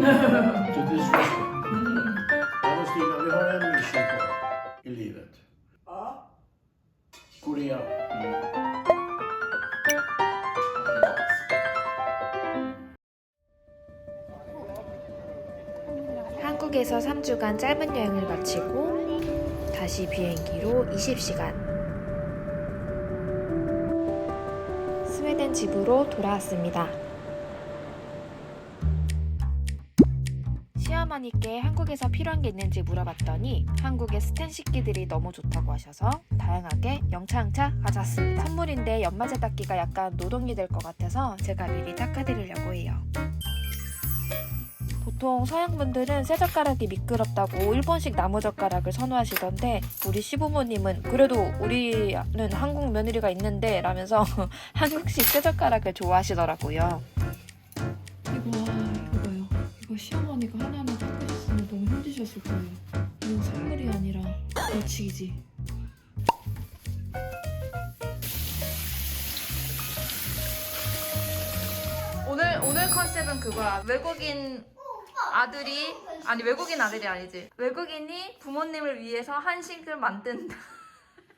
Så det är så. Men Stina, vi har en mission kvar i livet. Ja. Korea. 한국에서 3주간 짧은 여행을 마치고 다시 비행기로 20시간. 스웨덴 집으로 돌아왔습니다. 시어머니께 한국에서 필요한 게 있는지 물어봤더니 한국의 스텐 식기들이 너무 좋다고 하셔서 다양하게 영차영차 가져왔습니다. 선물인데 연마제 닦기가 약간 노동이 될 것 같아서 제가 미리 닦아드리려고 해요. 보통 서양 분들은 쇠젓가락이 미끄럽다고 일본식 나무 젓가락을 선호하시던데 우리 시부모님은 그래도 우리는 한국 며느리가 있는데 라면서 한국식 쇠젓가락을 좋아하시더라고요. 이거 이거 시어머니가 하나하나 닦으셨으면 너무 힘드셨을 거예요. 이건 선물이 아니라 벌칙이지. 오늘 오늘 컨셉은 그거야. 외국인 아들이 아니 외국인 아들이 아니지. 외국인이 부모님을 위해서 한식을 만든다.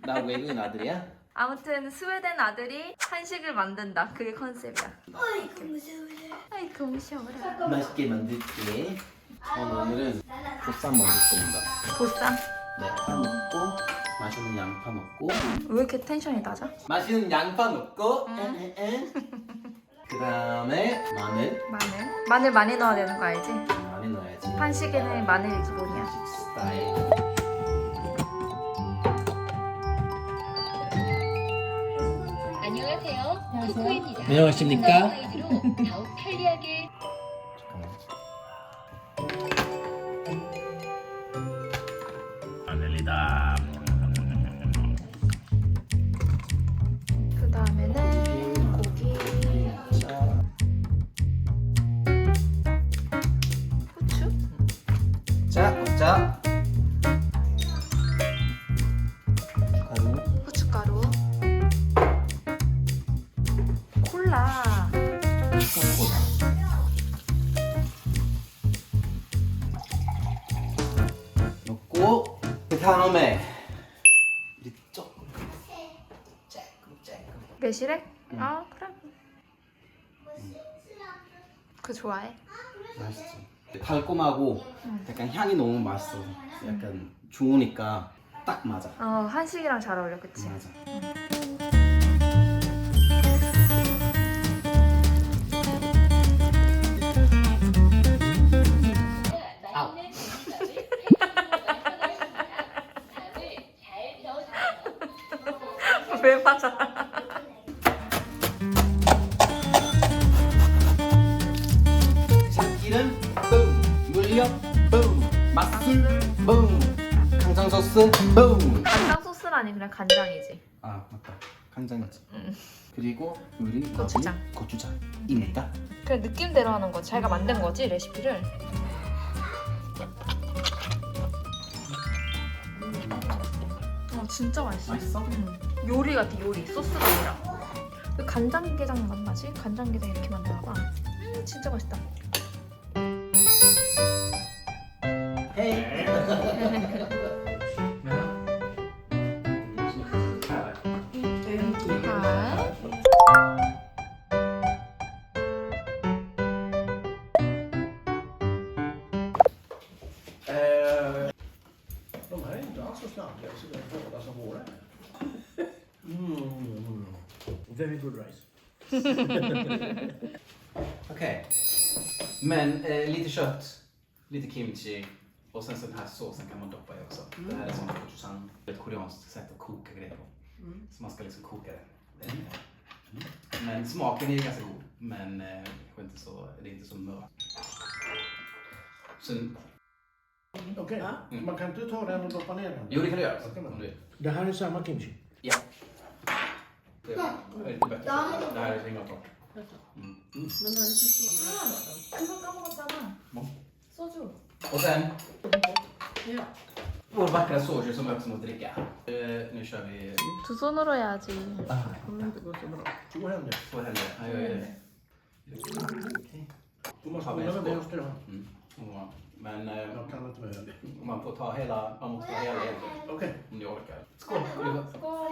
나 외국인 아들이야? 아무튼 스웨덴 아들이 한식을 만든다. 그게 컨셉이야. 아이고 무서워라. 맛있게 만들게. 저는 오늘은 보쌈 먹을 겁니다. 보쌈. 네, 파 먹고 맛있는 양파 먹고 왜 이렇게 텐션이 낮아? 맛있는 양파 응. 그 다음에 마늘 마늘. 마늘 많이 넣어야 되는 거 알지? 많이 넣어야지. 한식에는 마늘이 기본이야. 한식 스타일. 안녕하십니까? 매실액? 응. 아 그래. 그 좋아해? 맛있지. 달콤하고 약간 향이 너무 맛있어. 약간 좋으니까 딱 맞아. 어 한식이랑 잘 어울려, 그치? 맞아. 왜 맞아? 소스 뿜. 간장 소스라니 그냥 간장이지. 아 맞다, 간장이지. 응. 그리고 우리 고추장. 마무리 고추장입니다. 그냥 느낌대로 하는 거지. 자기가 만든 거지 레시피를. 어 진짜 맛있어. 맛있어? 응. 요리 같아 요리 소스가 아니라. 그 간장게장 맛 나지? 간장게장 이렇게 만드나 봐. 음 진짜 맛있다. 헤이. Okej. Men eh, lite kött, lite kimchi och sen så den här såsen kan man doppa i också. Det här är som gochujang. Ett koreanskt sätt att koka grejer på. Så man ska liksom koka det. Mm. Men smaken är ju ganska god. Men eh, kanske inte så, det är inte så mörkt. Sen, Okej, man kan inte ta den och doppa ner den? jo det kan du göra. Ja, kan man. Om du vill. Det här är samma kimchi. Ja. Är lite bättre. Det här är inga bra. Mm. 그거 까먹었잖아. 뭐? 소주. Och sen Ja. vår vackra soju som vi också måste dricka. Eh, nu kör vi... 두 손으로 해야지. Så händer det. Två händer. Han gör ju det. Okej. Du måste Har vi kolla en med skål? vänster hand. Mm. Ja. Men eh, Jag kan inte med höger. man får ta hela, man måste ta hela egentligen. Okej. Om ni orkar. Skål! Skål!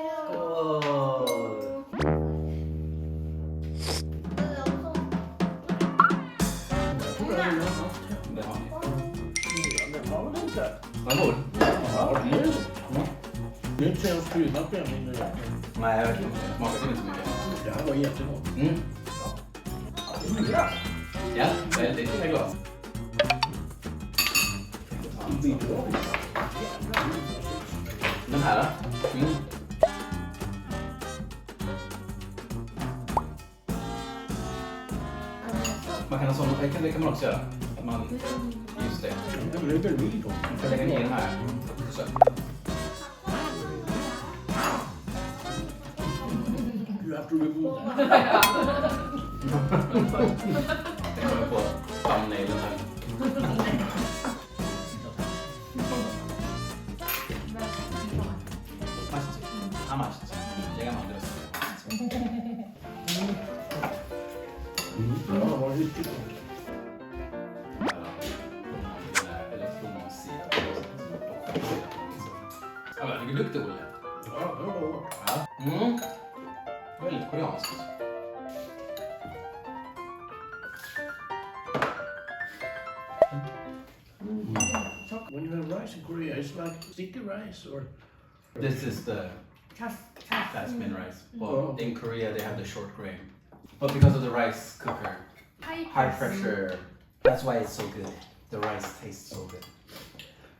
Jag jag något. Det har ni. Det var väl inte? Vad god? Ja, det är det är inte så hemskt kryddat brännvin nu. Nej, verkligen inte. Det smakade inte så mycket. Det här var jättegott. Mm. Ja, väldigt fina glas. Den här då? Mm. Man kan ha sån, det kan, det kan man också göra. Att man, just det. Man kan lägga ner den här. Så. You have to remove that. Det kommer på thumbnailen här. Mm. Väldigt koreanskt. When you have rice in Korea, it's like sticky rice or... This is the jasmine rice. Well, in Korea they have the short grain. But because of the rice cooker, high pressure, that's why it's so good. The rice tastes so good.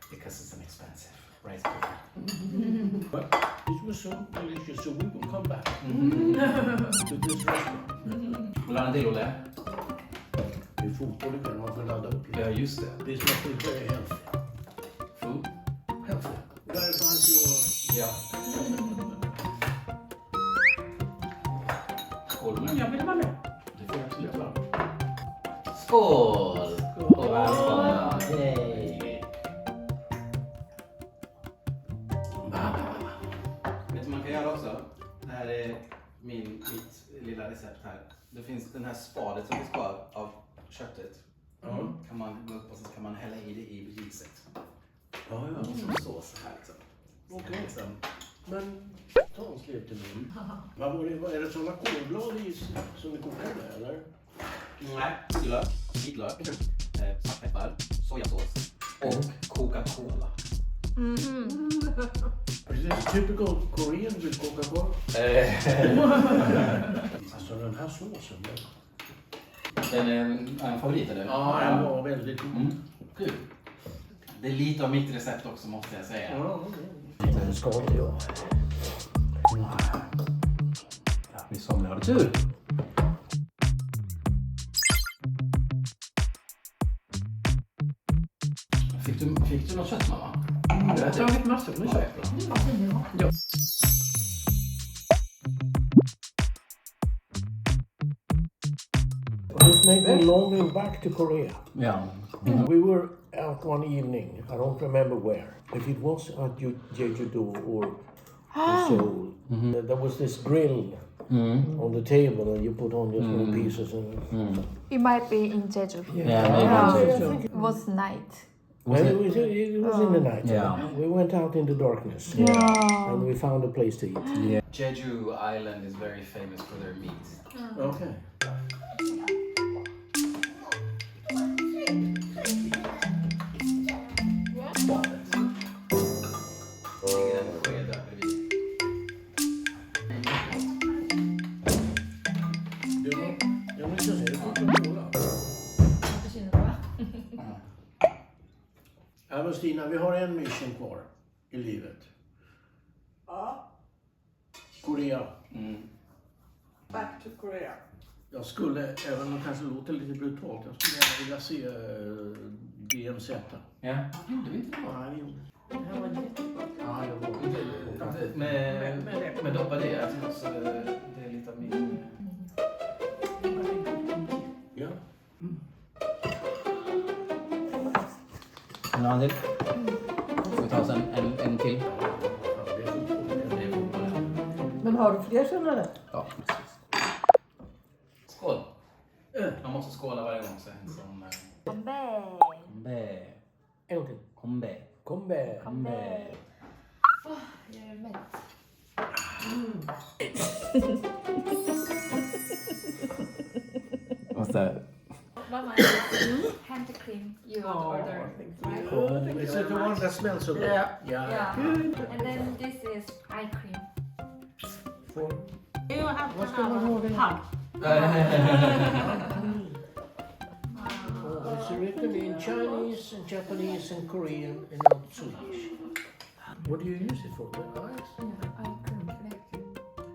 Because it's an expensive rice cooker. But this was so delicious, so we will come back to this restaurant. Vill du ha en till Olle? Det är fotboll ikväll, man får ladda upp lite. Ja, just det. This must be very healthy. Food? Healthy. Verifies your... Ja. Skål Olle. Jag vill vara med. Det får jag absolut vara. Skål! Man gå upp och så kan man hälla i det i riset. Ja, ja. Som sås här liksom. Okej. Men ta en slip till min. Vad var det, vad är det sådana kolblad i som ni kokar med eller? Nej, purjolök, vitlök, eh, svartpeppar, sojasås och Coca-Cola. Precis, typical Korean with Coca-Cola. Eh, Alltså den här såsen. Den, Den är en, en favorit eller? ja, den var väldigt god. Mm. Kul. Det är lite av mitt recept också måste jag säga. Ja, det ska inte jag. Ja, vi somliga hade tur. Fick du, fick du något kött mamma? Jag har tagit massor med kött. This made me longing back to Korea. Ja. Mm-hmm. We were out one evening, I don't remember where. If it was at Jeju-do or the Seoul, uh, there was this grill on the table and you put on the small pieces and mm-hmm. It might be in Jeju. Ja, It was night. And it was, it was in the oh. night. Yeah. We went out in the darkness Yeah, and we found a place to eat. Yeah. Jeju Island is very famous for their meat. Okay. Ligger Stina, vi har en mission kvar i livet. Ja. Korea. Mm. Back to Korea. Jag skulle, även om det kanske låter lite brutalt, jag skulle gärna vilja se uh, DMZ. Ja, gjorde vi inte det? Ja, det gjorde Det här var jättebra. Ja, det var Med, med, med doppa det, så det är lite av min... En har till. Får vi ta oss en, en, en till? Men har du fler sådana där? Ja, precis. Skål! Man måste skåla varje gång. Så en sån, Kombe. Kombe. En gång till. Kombe. Kombe. Kombe. Jag är mätt. that smells so good? Yeah. Yeah. Yeah. And then this is eye cream. For, You have What's to the one have more a than- hug. oh, it's written in Chinese and Japanese and Korean and not Swedish. What do you use it for? The eyes? Yeah, eye cream.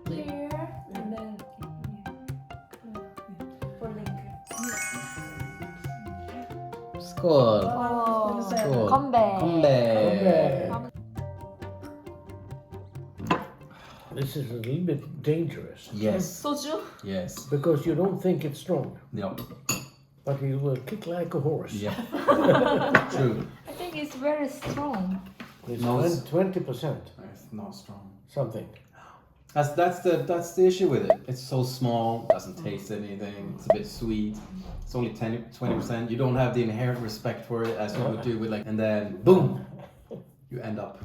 Like here and then here. For link. Skål! Oh, Skål! 건배. Kombe! This is a little bit dangerous Yes. 소주? Yes. because you don't think it's strong, Ja. but it will kick like a horse. Ja. True. I think it's very strong. It's No, it's- twenty percent It's not strong. something. That's that's the that's the issue with it. It's so small, doesn't mm. taste anything. It's a bit sweet. It's only 10 20 percent. You don't have the inherent respect for it as you would do with like, and then boom, you end up